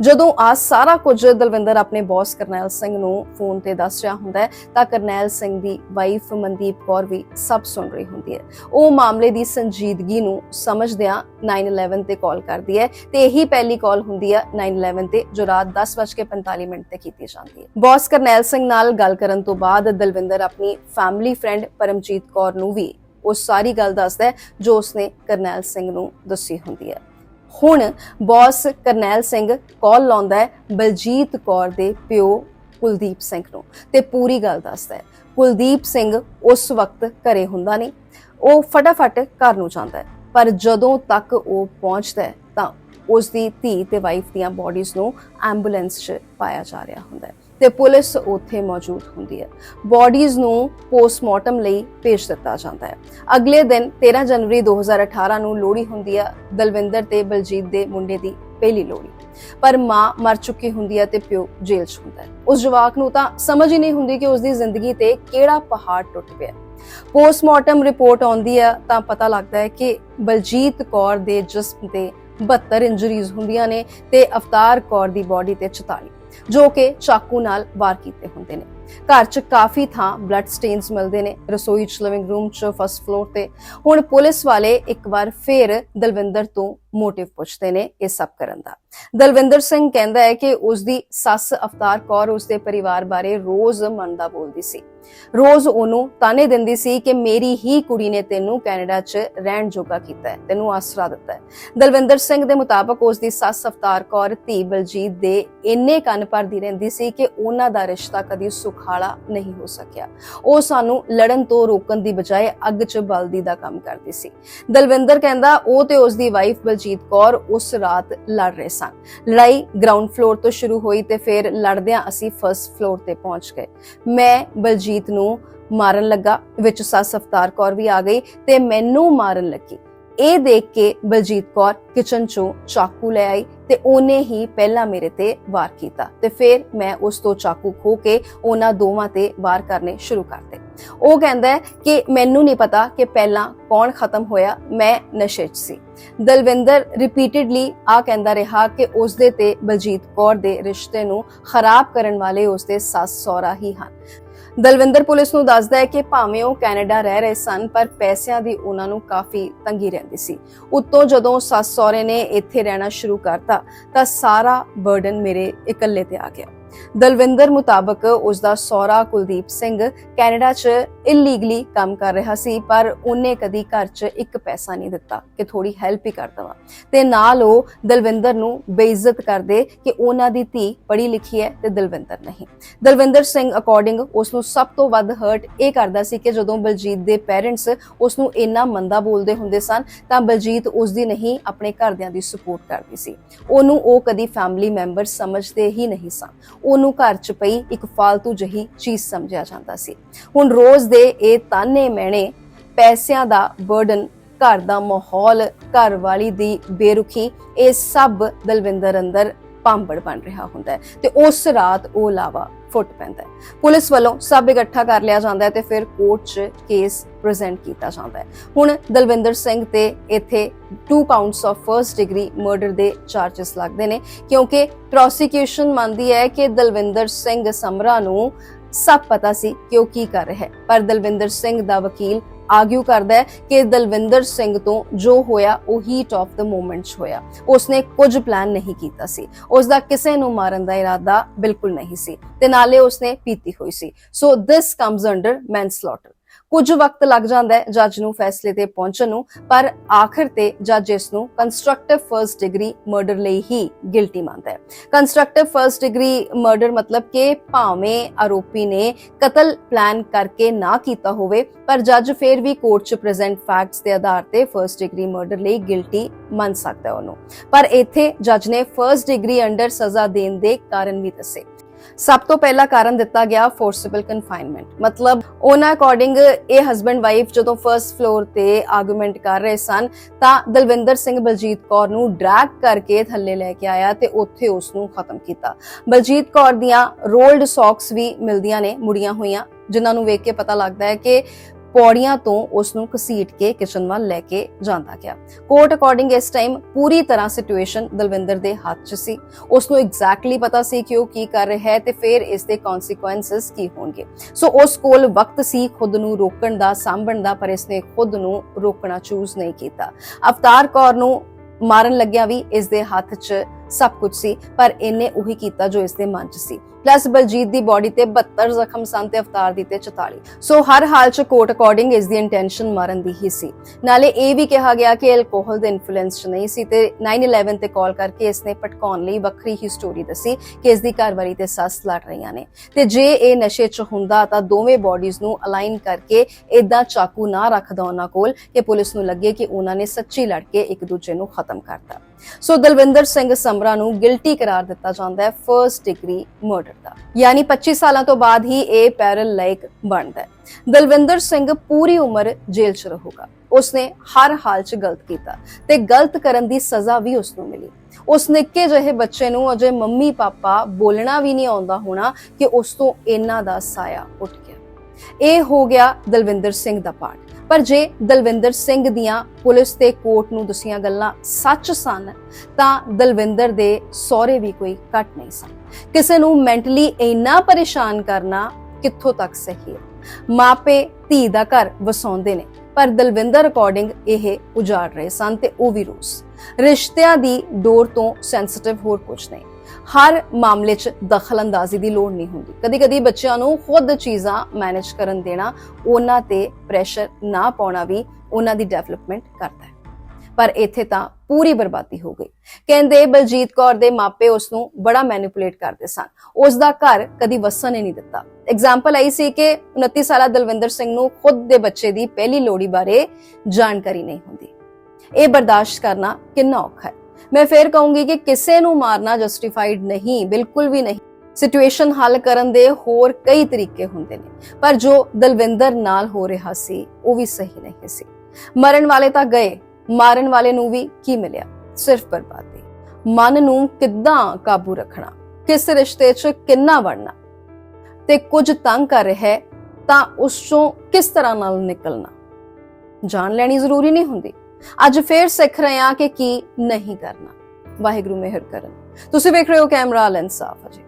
ਜਦੋਂ ਆ ਸਾਰਾ ਕੁਝ ਦਲਵਿੰਦਰ ਆਪਣੇ ਬੌਸ ਕਰਨੈਲ ਸਿੰਘ ਨੂੰ ਫੋਨ ਤੇ ਦੱਸ ਰਿਹਾ ਹੁੰਦਾ ਹੈ, ਤਾਂ ਕਰਨੈਲ ਸਿੰਘ ਦੀ ਵਾਈਫ ਮਨਦੀਪ ਕੌਰ ਵੀ ਸਭ ਸੁਣ ਰਹੀ ਹੁੰਦੀ ਹੈ। ਉਹ ਮਾਮਲੇ ਦੀ ਸੰਜੀਦਗੀ ਨੂੰ ਸਮਝਦਿਆਂ 911 ਤੇ ਕਾਲ ਕਰਦੀ ਹੈ ਤੇ ਇਹੀ ਪਹਿਲੀ ਕਾਲ ਹੁੰਦੀ ਹੈ 911 ਤੇ, ਜੋ ਰਾਤ 10:45 ਮਿੰਟ ਤੇ ਕੀਤੀ ਜਾਂਦੀ ਹੈ। ਬੌਸ ਕਰਨੈਲ ਸਿੰਘ ਨਾਲ ਗੱਲ ਕਰਨ ਤੋਂ ਬਾਅਦ ਦਲਵਿੰਦਰ ਆਪਣੀ ਫੈਮਿਲੀ ਫਰੈਂਡ ਪਰਮਜੀਤ ਕੌਰ ਨੂੰ ਵੀ ਉਹ ਸਾਰੀ ਗੱਲ ਦੱਸਦਾ ਹੈ, ਜੋ ਉਸਨੇ ਕਰਨੈਲ ਸਿੰਘ ਨੂੰ ਦੱਸੀ ਹੁੰਦੀ ਹੈ। ਹੁਣ ਬੌਸ ਕਰਨੈਲ ਸਿੰਘ ਕਾਲ ਲਾਉਂਦਾ ਹੈ ਬਲਜੀਤ ਕੌਰ ਦੇ ਪਿਓ ਕੁਲਦੀਪ ਸਿੰਘ ਨੂੰ ਤੇ ਪੂਰੀ ਗੱਲ ਦੱਸਦਾ ਹੈ। ਕੁਲਦੀਪ ਸਿੰਘ ਉਸ ਵਕਤ ਘਰੇ ਹੁੰਦਾ ਨਹੀਂ, ਉਹ ਫਟਾਫਟ ਘਰ ਨੂੰ ਜਾਂਦਾ ਹੈ, ਪਰ ਜਦੋਂ ਤੱਕ ਉਹ ਪਹੁੰਚਦਾ ਹੈ ਤਾਂ ਉਸ ਦੀ ਧੀ ਤੇ ਵਾਈਫ ਦੀਆਂ ਬਾਡੀਜ਼ ਨੂੰ ਐਂਬੂਲੈਂਸ 'ਚ ਪਾਇਆ ਜਾ ਰਿਹਾ ਹੁੰਦਾ ਹੈ। ਤੇ ਪੁਲਿਸ ਉੱਥੇ ਮੌਜੂਦ ਹੁੰਦੀ ਹੈ। ਬਾਡੀਜ਼ ਨੂੰ ਪੋਸਟਮਾਰਟਮ ਲਈ ਭੇਜ ਦਿੱਤਾ ਜਾਂਦਾ ਹੈ। ਅਗਲੇ ਦਿਨ 13 ਜਨਵਰੀ 2018 ਨੂੰ ਲੋਹੜੀ ਹੁੰਦੀ ਹੈ ਦਲਵਿੰਦਰ ਤੇ ਬਲਜੀਤ ਦੇ ਮੁੰਡੇ ਦੀ ਪਹਿਲੀ ਲੋਹੜੀ। ਪਰ ਮਾਂ ਮਰ ਚੁੱਕੀ ਹੁੰਦੀ ਹੈ ਤੇ ਪਿਓ ਜੇਲ੍ਹ 'ਚ ਹੁੰਦਾ ਹੈ। ਉਸ ਜਵਾਕ ਨੂੰ ਤਾਂ ਸਮਝ ਹੀ ਨਹੀਂ ਹੁੰਦੀ ਕਿ ਉਸ ਦੀ ਜ਼ਿੰਦਗੀ ਤੇ ਕਿਹੜਾ ਪਹਾੜ ਟੁੱਟ ਪਿਆ ਪੋਸਟਮਾਰਟਮ ਰਿਪੋਰਟ ਆਉਂਦੀ ਹੈ ਤਾਂ ਪਤਾ ਲੱਗਦਾ ਹੈ ਕਿ ਬਲਜੀਤ ਕੌਰ ਦੇ ਜਿਸਮ ਤੇ 72 ਇੰਜਰੀਜ਼ ਹੁੰਦੀਆਂ ਨੇ ਤੇ ਅਵਤਾਰ ਕੌਰ ਦੀ ਬਾਡੀ ਤੇ 44 ਜੋ ਕਿ ਚਾਕੂ ਨਾਲ ਵਾਰ ਕੀਤੇ ਹੁੰਦੇ ਨੇ। ਘਰ 'ਚ ਕਾਫੀ ਥਾਂ ਬਲੱਡ ਸਟੇਨਸ ਮਿਲਦੇ ਨੇ। ਰਸੋਈ 'ਚ ਲਿਵਿੰਗ ਰੂਮ 'ਚ ਫਸਟ ਫਲੋਰ ਤੇ। ਹੁਣ ਪੁਲਿਸ ਵਾਲੇ ਇੱਕ ਵਾਰ ਫੇਰ ਦਲਵਿੰਦਰ ਤੋਂ ਮੋਟਿਵ ਪੁੱਛਦੇ ਨੇ ਇਹ ਸਭ ਕਰਨ ਦਾ। ਦਲਵਿੰਦਰ ਸਿੰਘ ਕਹਿੰਦਾ ਹੈ ਕਿ ਉਸ ਦੀ ਸੱਸ ਅਵਤਾਰ ਕੌਰ ਉਸ ਦੇ ਪਰਿਵਾਰ ਬਾਰੇ ਰੋਜ਼ ਮੰਨਦਾ ਬੋਲਦੀ ਸੀ। ਰੋਜ਼ ਉਹਨੂੰ ਤਾਨੇ ਦਿੰਦੀ ਸੀ ਕਿ ਮੇਰੀ ਹੀ ਕੁੜੀ ਨੇ ਤੈਨੂੰ ਕੈਨੇਡਾ 'ਚ ਰਹਿਣ ਜੋਗਾ ਕੀਤਾ ਹੈ, ਤੈਨੂੰ ਆਸਰਾ ਦਿੱਤਾ ਹੈ। ਦਲਵਿੰਦਰ ਸਿੰਘ ਦੇ ਮੁਤਾਬਕ ਉਸ ਦੀ ਸੱਸ ਅਵਤਾਰ ਕੌਰ, ਧੀ ਬਲਜੀਤ ਦੇ ਇੰਨੇ ਕੰਨ ਭਰਦੀ ਰਹਿੰਦੀ ਸੀ ਕਿ ਉਹਨਾਂ ਦਾ ਰਿਸ਼ਤਾ ਕਦੀ ਸੁਖਾਲਾ ਨਹੀਂ ਹੋ ਸਕਿਆ। ਉਹ ਸਾਨੂੰ ਲੜਨ ਤੋਂ ਰੋਕਣ ਦੀ ਬਜਾਏ ਅੱਗ 'ਚ ਬਲਦੀ ਦਾ ਕੰਮ ਕਰਦੀ ਸੀ। ਦਲਵਿੰਦਰ ਕਹਿੰਦਾ, ਉਹ ਤੇ ਉਸ ਦੀ ਵਾਈਫ ਬਲਜੀਤ ਕੌਰ ਉਸ ਰਾਤ ਲੜ ਰਹੇ ਸਨ। ਲੜਾਈ ਗਰਾਊਂਡ ਫਲੋਰ ਤੋਂ ਸ਼ੁਰੂ ਹੋਈ ਤੇ ਫਿਰ ਲੜਦਿਆਂ ਅਸੀਂ ਫਰਸਟ ਫਲੋਰ ਤੇ ਪਹੁੰਚ ਗਏ। ਮੈਂ, ਬਲਜੀਤ ਨੂੰ ਮਾਰਨ ਲੱਗਾ, ਵਿੱਚ ਸੱਸ ਅਵਤਾਰ ਕੌਰ ਵੀ ਆ ਗਈ ਤੇ ਮੈਨੂੰ ਮਾਰਨ ਲੱਗੀ। ਇਹ ਦੇਖ ਕੇ ਬਲਜੀਤ ਕੌਰ ਕਿਚਨ ਚੋਂ ਚਾਕੂ ਲੈ ਆਈ ਤੇ ਉਹਨੇ ਹੀ ਪਹਿਲਾਂ ਮੇਰੇ ਤੇ ਵਾਰ ਕੀਤਾ ਤੇ ਫਿਰ ਮੈਂ ਉਸ ਤੋਂ ਚਾਕੂ ਖੋ ਕੇ ਉਹਨਾਂ ਦੋਵਾਂ ਤੇ ਵਾਰ ਕਰਨੇ ਸ਼ੁਰੂ ਕਰਤੇ। ਉਹ ਕਹਿੰਦਾ ਹੈ ਕਿ ਮੈਨੂੰ ਨਹੀਂ ਪਤਾ ਕਿ ਪਹਿਲਾਂ ਕੌਣ ਖਤਮ ਹੋਇਆ, ਮੈਂ ਨਸ਼ੇ 'ਚ ਸੀ। ਦਲਵਿੰਦਰ ਰਿਪੀਟਿਡਲੀ ਆ ਕਹਿੰਦਾ ਰਿਹਾ ਕਿ ਉਸ ਦੇ ਤੇ ਬਲਜੀਤ ਕੌਰ ਦੇ ਰਿਸ਼ਤੇ ਨੂੰ ਖਰਾਬ ਕਰਨ ਵਾਲੇ ਉਸ ਦੇ ਸੱਸ ਸਹੁਰਾ ਹੀ ਹਨ। ਦਲਵਿੰਦਰ ਪੁਲਿਸ ਨੂੰ ਦੱਸਦਾ ਹੈ ਕਿ ਭਾਵੇਂ ਉਹ ਕੈਨੇਡਾ ਰਹਿ ਰਹੇ ਸਨ, ਪਰ ਪੈਸਿਆਂ ਦੀ ਉਹਨਾਂ ਨੂੰ ਕਾਫੀ ਤੰਗੀ ਰਹਿੰਦੀ ਸੀ। ਉੱਤੋਂ ਜਦੋਂ ਸੱਸ ਸਹੁਰੇ ਨੇ ਇੱਥੇ ਰਹਿਣਾ ਸ਼ੁਰੂ ਕਰਤਾ, ਤਾਂ ਸਾਰਾ ਬਰਡਨ ਮੇਰੇ ਇਕੱਲੇ ਤੇ ਆ ਗਿਆ। ਦਲਵਿੰਦਰ ਮੁਤਾਬਕ ਉਸ ਦਾ ਸਹੁਰਾ ਕੁਲਦੀਪ ਸਿੰਘ ਕੈਨੇਡਾ 'ਚ ਇਲੀਗਲੀ ਕੰਮ ਕਰ ਰਿਹਾ ਸੀ, ਪਰ ਉਹਨੇ ਕਦੀ ਘਰ 'ਚ ਇੱਕ ਪੈਸਾ ਨਹੀਂ ਦਿੱਤਾ ਕਿ ਥੋੜੀ ਹੈਲਪ ਹੀ ਕਰ ਦਵਾਂ। ਤੇ ਨਾਲ ਉਹ ਦਲਵਿੰਦਰ ਨੂੰ ਬੇਇੱਜ਼ਤ ਕਰਦੇ ਕਿ ਉਹਨਾਂ ਦੀ ਧੀ ਪੜ੍ਹੀ ਲਿਖੀ ਹੈ ਤੇ ਦਲਵਿੰਦਰ ਨਹੀਂ। ਦਲਵਿੰਦਰ ਸਿੰਘ ਅਕੋਰਡਿੰਗ ਉਸ ਨੂੰ ਸਭ ਤੋਂ ਵੱਧ ਹਰਟ ਇਹ ਕਰਦਾ ਸੀ ਕਿ ਜਦੋਂ ਬਲਜੀਤ ਦੇ ਪੇਰੈਂਟਸ ਉਸ ਨੂੰ ਇੰਨਾ ਮੰਦਾ ਬੋਲਦੇ ਹੁੰਦੇ ਸਨ, ਤਾਂ ਬਲਜੀਤ ਉਸ ਦੀ ਨਹੀਂ, ਆਪਣੇ ਘਰਦਿਆਂ ਦੀ ਸਪੋਰਟ ਕਰਦੀ ਸੀ। ਉਹਨੂੰ ਉਹ ਕਦੀ ਫੈਮਿਲੀ ਮੈਂਬਰ ਸਮਝਦੇ ਹੀ ਨਹੀਂ ਸਨ। ਉਹਨੂੰ ਘਰ 'ਚ ਪਈ ਇੱਕ ਫालतू ਜਹੀ ਚੀਜ਼ ਸਮਝਿਆ ਜਾਂਦਾ ਸੀ। ਹੁਣ ਰੋਜ਼ ਦੇ ਇਹ ਤਾਨੇ ਮਹਿਣੇ ਪੈਸਿਆਂ ਦਾ ਬਰਡਨ ਘਰ ਦਾ ਮਾਹੌਲ, ਘਰ ਵਾਲੀ ਦੀ ਬੇਰੁਖੀ, ਇਹ ਸਭ ਦਲਵਿੰਦਰ ਅੰਦਰ ਪਾਂਬੜ ਬਣ ਰਿਹਾ ਹੁੰਦਾ ਹੈ ਤੇ ਉਸ ਰਾਤ ਉਹ ਲਾਵਾ ਫੁੱਟ ਪੈਂਦਾ ਹੈ। ਪੁਲਿਸ ਵੱਲੋਂ ਸਭ ਇਕੱਠਾ ਕਰ ਲਿਆ ਜਾਂਦਾ ਹੈ ਤੇ ਫਿਰ ਕੋਰਟ 'ਚ ਕੇਸ ਪ੍ਰੈਜ਼ੈਂਟ ਕੀਤਾ ਜਾਂਦਾ ਹੈ। ਹੁਣ ਦਲਵਿੰਦਰ ਸਿੰਘ ਤੇ ਇੱਥੇ two counts of first degree murder ਦੇ ਚਾਰजेस ਲੱਗਦੇ ਨੇ, ਕਿਉਂਕਿ ਪ੍ਰੋਸੀਕਿਊਸ਼ਨ ਮੰਨਦੀ ਹੈ ਕਿ ਦਲਵਿੰਦਰ ਸਿੰਘ ਸਮਰਾ ਨੂੰ ਸਭ ਪਤਾ ਸੀ ਕਿ ਉਹ ਕੀ ਕਰ ਰਿਹਾ ਹੈ। ਪਰ ਦਲਵਿੰਦਰ ਸਿੰਘ ਦਾ ਵਕੀਲ ਆਰਗੂ ਕਰਦਾ ਹੈ ਕਿ ਦਲਵਿੰਦਰ ਸਿੰਘ ਤੋਂ ਜੋ ਹੋਇਆ, ਉਹ ਹੀਟ ਆਫ ਦਾ 'ਚ ਹੋਇਆ। ਉਸਨੇ ਕੁਝ ਪਲਾਨ ਨਹੀਂ ਕੀਤਾ ਸੀ। ਉਸ ਦਾ ਕਿਸੇ ਨੂੰ ਮਾਰਨ ਦਾ ਇਰਾਦਾ ਬਿਲਕੁਲ ਨਹੀਂ ਸੀ। ਤੇ ਨਾਲੇ ਉਸਨੇ ਪੀਤੀ ਹੋਈ ਸੀ। ਸੋ ਦਿਸ ਕਮਸ ਅੰਡਰ ਮੈਨਸਲੌਟਰ ਕੁਝ ਵਕਤ ਲੱਗ ਜਾਂਦਾ ਹੈ ਜੱਜ ਨੂੰ ਫੈਸਲੇ ਤੇ ਪਹੁੰਚਣ ਨੂੰ, ਪਰ ਆਖਰ ਤੇ ਜੱਜ ਇਸ ਨੂੰ ਕੰਸਟਰਕਟਿਵ ਫਰਸਟ ਡਿਗਰੀ ਮਰਡਰ ਲਈ ਹੀ ਗਿਲਟੀ ਮੰਨਦਾ ਹੈ। ਕੰਸਟਰਕਟਿਵ ਫਰਸਟ ਡਿਗਰੀ ਮਰਡਰ ਮਤਲਬ ਕਿ ਭਾਵੇਂ ਆਰੋਪੀ ਨੇ ਕਤਲ ਪਲਾਨ ਕਰਕੇ ਨਾ ਕੀਤਾ ਹੋਵੇ, ਪਰ ਜੱਜ ਫੇਰ ਵੀ ਕੋਰਟ 'ਚ ਪ੍ਰੈਜ਼ੈਂਟ ਫੈਕਟਸ ਦੇ ਆਧਾਰ ਤੇ ਫਰਸਟ ਡਿਗਰੀ ਮਰਡਰ ਲਈ ਗਿਲਟੀ ਮੰਨ ਸਕਦਾ ਹੈ ਉਹਨੂੰ। ਪਰ ਇੱਥੇ ਜੱਜ ਨੇ ਫਰਸਟ ਡਿਗਰੀ ਅੰਡਰ ਸਜ਼ਾ ਦੇਣ ਦੇ ਕਾਰਨ ਵੀ ਦੱਸੇ। ਸਭ ਤੋਂ ਪਹਿਲਾ ਕਾਰਨ ਦਿੱਤਾ ਗਿਆ ਫੋਰਸੇਬਲ ਕਨਫਾਈਨਮੈਂਟ ਮਤਲਬ ਉਹਨਾਂ ਅਕੋਰਡਿੰਗ ਇਹ ਹਸਬੰਡ ਵਾਈਫ ਜਦੋਂ ਫਰਸਟ ਫਲੋਰ ਤੇ ਆਰਗੂਮੈਂਟ ਕਰ ਰਹੇ ਸਨ, ਤਾਂ ਦਲਵਿੰਦਰ ਸਿੰਘ ਬਲਜੀਤ ਕੌਰ ਨੂੰ ਡਰੈਗ ਕਰਕੇ ਥੱਲੇ ਲੈ ਕੇ ਆਇਆ ਤੇ ਉੱਥੇ ਉਸ ਨੂੰ ਖਤਮ ਕੀਤਾ। ਬਲਜੀਤ ਕੌਰ ਦੀਆਂ ਰੋਲਡ ਸੌਕਸ ਵੀ ਮਿਲਦੀਆਂ ਨੇ ਮੁੜੀਆਂ ਹੋਈਆਂ, ਜਿਨ੍ਹਾਂ ਨੂੰ ਵੇਖ ਕੇ ਪਤਾ ਲੱਗਦਾ ਹੈ ਕਿ ਪੌੜੀਆਂ ਤੋਂ ਉਸ ਨੂੰ ਘਸੀਟ ਕੇ ਕਿਚਨ ਵੱਲ ਲੈ ਕੇ ਜਾਂਦਾ ਗਿਆ। ਕੋਰਟ ਅਕੋਰਡਿੰਗ ਇਸ ਟਾਈਮ ਪੂਰੀ ਤਰ੍ਹਾਂ ਸਿਚੁਏਸ਼ਨ ਦਲਵਿੰਦਰ ਦੇ ਹੱਥ 'ਚ ਸੀ। ਉਸ ਨੂੰ ਐਗਜ਼ੈਕਟਲੀ ਪਤਾ ਸੀ ਕਿ ਉਹ ਕੀ ਕਰ ਰਿਹਾ ਹੈ ਤੇ ਫਿਰ ਇਸ ਦੇ ਕਨਸੀਕੁਐਂਸਸ ਕੀ ਹੋਣਗੇ। ਸੋ ਉਸ ਕੋਲ ਵਕਤ ਸੀ, ਖੁਦ ਨੂੰ ਰੋਕਣ ਦਾ, ਸਾਂਭਣ ਦਾ, ਪਰ ਇਸਨੇ ਖੁਦ ਨੂੰ ਰੋਕਣਾ ਚੂਜ਼ ਨਹੀਂ ਕੀਤਾ। ਅਵਤਾਰ ਕੌਰ ਨੂੰ ਮਾਰਨ ਲੱਗਿਆ ਵੀ ਇਸ ਦੇ ਹੱਥ 'ਚ ਸਭ ਕੁਝ ਸੀ, ਪਰ ਇਹਨੇ ਉਹੀ ਕੀਤਾ ਜੋ ਇਸ ਦੇ ਮਨ 'ਚ ਸੀ। ਪਲੱਸ ਬਲਜੀਤ ਦੀ ਬਾਡੀ ਤੇ 72 ਜ਼ਖਮ ਸਨ ਤੇ ਅਵਤਾਰ ਦੀ ਤੇ 44 ਸੋ ਹਰ ਹਾਲ 'ਚ ਕੋਰਟ ਅਕੋਰਡਿੰਗ ਇਸ ਦੀ ਇੰਟੈਂਸ਼ਨ ਮਾਰਨ ਦੀ ਹੀ ਸੀ। ਨਾਲੇ ਇਹ ਵੀ ਕਿਹਾ ਗਿਆ ਕਿ ਐਲਕੋਹਲ ਦੇ ਇਨਫਲੂਐਂਸ 'ਚ ਨਹੀਂ ਸੀ ਤੇ 911 ਤੇ ਕਾਲ ਕਰਕੇ ਇਸਨੇ ਭਟਕਾਉਣ ਲਈ ਵੱਖਰੀ ਹੀ ਸਟੋਰੀ ਦੱਸੀ ਕਿ ਇਸ ਦੀ ਘਰਵਾਲੀ ਤੇ ਸੱਸ ਲੜ ਰਹੀਆਂ ਨੇ। ਤੇ ਜੇ ਇਹ ਨਸ਼ੇ 'ਚ ਹੁੰਦਾ ਤਾਂ ਦੋਵੇਂ ਬਾਡੀਜ਼ ਨੂੰ ਅਲਾਈਨ ਕਰਕੇ ਇਦਾਂ ਚਾਕੂ ਨਾ ਰੱਖਦਾ ਉਹਨਾਂ ਕੋਲ ਕਿ ਪੁਲਿਸ ਨੂੰ ਲੱਗੇ ਕਿ ਉਹਨਾਂ ਨੇ ਸੱਚੀ ਲੜ ਕੇ ਇੱਕ ਦੂਜੇ ਨੂੰ ਖਤਮ ਕਰਤਾ। ਸੋ ਦਲਵਿੰਦਰ ਸਿੰਘ ਸਮਰਾ ਨੂੰ ਗਿਲਟੀ ਕਰਾਰ ਦਿੱਤਾ ਜਾਂਦਾ ਹੈ ਫਰਸਟ ਡਿਗਰੀ ਮਰਡਰ ਦਾ ਯਾਨੀ 25 ਸਾਲਾਂ ਤੋਂ ਬਾਅਦ ਹੀ ਇਹ ਪੈਰਲ ਲਾਇਕ ਬਣਦਾ ਹੈ। ਦਲਵਿੰਦਰ ਸਿੰਘ ਪੂਰੀ ਉਮਰ ਜੇਲ੍ਹ 'ਚ ਰਹੂਗਾ। ਉਸਨੇ ਹਰ ਹਾਲ 'ਚ ਗਲਤ ਕੀਤਾ ਤੇ ਗਲਤ ਕਰਨ ਦੀ ਸਜ਼ਾ ਵੀ ਉਸ ਨੂੰ ਮਿਲੀ। ਉਸ ਨਿੱਕੇ ਜਿਹੇ ਬੱਚੇ ਨੂੰ ਅਜੇ ਮੰਮੀ ਪਾਪਾ ਬੋਲਣਾ ਵੀ ਨਹੀਂ ਆਉਂਦਾ ਹੋਣਾ ਕਿ ਉਸ ਤੋਂ ਇਹਨਾਂ ਦਾ ਸਾਇਆ ਉੱਠ ਗਿਆ। ਇਹ ਹੋ ਗਿਆ ਦਲਵਿੰਦਰ ਸਿੰਘ ਦਾ ਪਾਠ। ਪਰ ਜੇ ਦਲਵਿੰਦਰ ਸਿੰਘ ਦੀਆਂ ਪੁਲਿਸ ਤੇ ਕੋਰਟ ਨੂੰ ਦਸੀਆਂ ਗੱਲਾਂ ਸੱਚ ਸਨ, ਤਾਂ ਦਲਵਿੰਦਰ ਦੇ ਸਹੁਰੇ ਵੀ ਕੋਈ ਘੱਟ ਨਹੀਂ ਸਨ। ਕਿਸੇ ਨੂੰ ਮੈਂਟਲੀ ਇੰਨਾ ਪਰੇਸ਼ਾਨ ਕਰਨਾ ਕਿੱਥੋਂ ਤੱਕ ਸਹੀ ਹੈ? ਮਾਪੇ, ਧੀ ਦਾ ਘਰ ਵਸਾਉਂਦੇ ਨੇ, ਪਰ ਦਲਵਿੰਦਰ ਅਕੋਰਡਿੰਗ ਇਹ ਉਜਾੜ ਰਹੇ ਸਨ ਤੇ ਉਹ ਵੀ ਰੋਸ। ਰਿਸ਼ਤਿਆਂ ਦੀ ਡੋਰ ਤੋਂ ਸੈਂਸਿਟਿਵ ਹੋਰ ਕੁਝ ਨਹੀਂ। ਹਰ ਮਾਮਲੇ 'ਚ ਦਖਲਅੰਦਾਜ਼ੀ ਦੀ ਲੋੜ ਨਹੀਂ ਹੁੰਦੀ। ਕਦੀ-ਕਦੀ ਬੱਚਿਆਂ ਨੂੰ ਖੁਦ ਚੀਜ਼ਾਂ ਮੈਨੇਜ ਕਰਨ ਦੇਣਾ, ਉਹਨਾਂ ਤੇ ਪ੍ਰੈਸ਼ਰ ਨਾ ਪਾਉਣਾ ਵੀ ਉਹਨਾਂ ਦੀ ਡਿਵੈਲਪਮੈਂਟ ਕਰਦਾ ਹੈ। ਪਰ ਇੱਥੇ ਤਾਂ ਪੂਰੀ ਬਰਬਾਦੀ ਹੋ ਗਈ। ਕਹਿੰਦੇ ਬਲਜੀਤ ਕੌਰ ਦੇ ਮਾਪੇ ਉਸ ਨੂੰ ਬੜਾ ਮੈਨੀਪੂਲੇਟ ਕਰਦੇ ਸਨ। ਉਸ ਦਾ ਘਰ ਕਦੀ ਵਸਣ ਹੀ ਨਹੀਂ ਦਿੱਤਾ। ਐਗਜ਼ਾਮਪਲ ਆਈ ਸੀ ਕਿ 29 ਸਾਲਾ ਦਲਵਿੰਦਰ ਸਿੰਘ ਨੂੰ ਖੁਦ ਦੇ ਬੱਚੇ ਦੀ ਪਹਿਲੀ ਲੋੜੀ ਬਾਰੇ ਜਾਣਕਾਰੀ ਨਹੀਂ ਹੁੰਦੀ। ਇਹ ਬਰਦਾਸ਼ਤ ਕਰਨਾ ਕਿੰਨਾ ਔਖਾ ਹੈ। ਮੈਂ ਫੇਰ ਕਹੂੰਗੀ ਕਿ ਕਿਸੇ ਨੂੰ ਮਾਰਨਾ ਜਸਟੀਫਾਈਡ ਨਹੀਂ, ਬਿਲਕੁਲ ਵੀ ਨਹੀਂ। ਸਿਚੁਏਸ਼ਨ ਹੱਲ ਕਰਨ ਦੇ ਹੋਰ ਕਈ ਤਰੀਕੇ ਹੁੰਦੇ ਨੇ। ਪਰ ਜੋ ਦਲਵਿੰਦਰ ਨਾਲ ਹੋ ਰਿਹਾ ਸੀ, ਉਹ ਵੀ ਸਹੀ ਨਹੀਂ ਸੀ। ਮਰਨ ਵਾਲੇ ਤਾਂ ਗਏ। ਮਾਰਨ ਵਾਲੇ ਨੂੰ ਵੀ ਕੀ ਮਿਲਿਆ? ਸਿਰਫ ਬਰਬਾਦੀ। ਮਨ ਨੂੰ ਕਿੱਦਾਂ ਕਾਬੂ ਰੱਖਣਾ? ਕਿਸ ਰਿਸ਼ਤੇ 'ਚ ਕਿੰਨਾ ਵੜਨਾ? ਤੇ ਕੁਝ ਤੰਗ ਕਰ ਰਿਹਾ ਹੈ ਤਾਂ ਉਸ ਤੋਂ ਕਿਸ ਤਰ੍ਹਾਂ ਨਾਲ ਨਿਕਲਣਾ? ਜਾਣ ਲੈਣੀ ਜ਼ਰੂਰੀ ਨਹੀਂ ਹੁੰਦੀ। ਅੱਜ ਫੇਰ ਸਿੱਖ ਰਹੇ ਹਾਂ ਕਿ ਕੀ ਨਹੀਂ ਕਰਨਾ। ਵਾਹਿਗੁਰੂ ਮਿਹਰ ਕਰਨ। ਤੁਸੀਂ ਵੇਖ ਰਹੇ ਹੋ ਕੈਮਰਾ ਲੈਂਸ ਸਾਫ਼ ਹੈ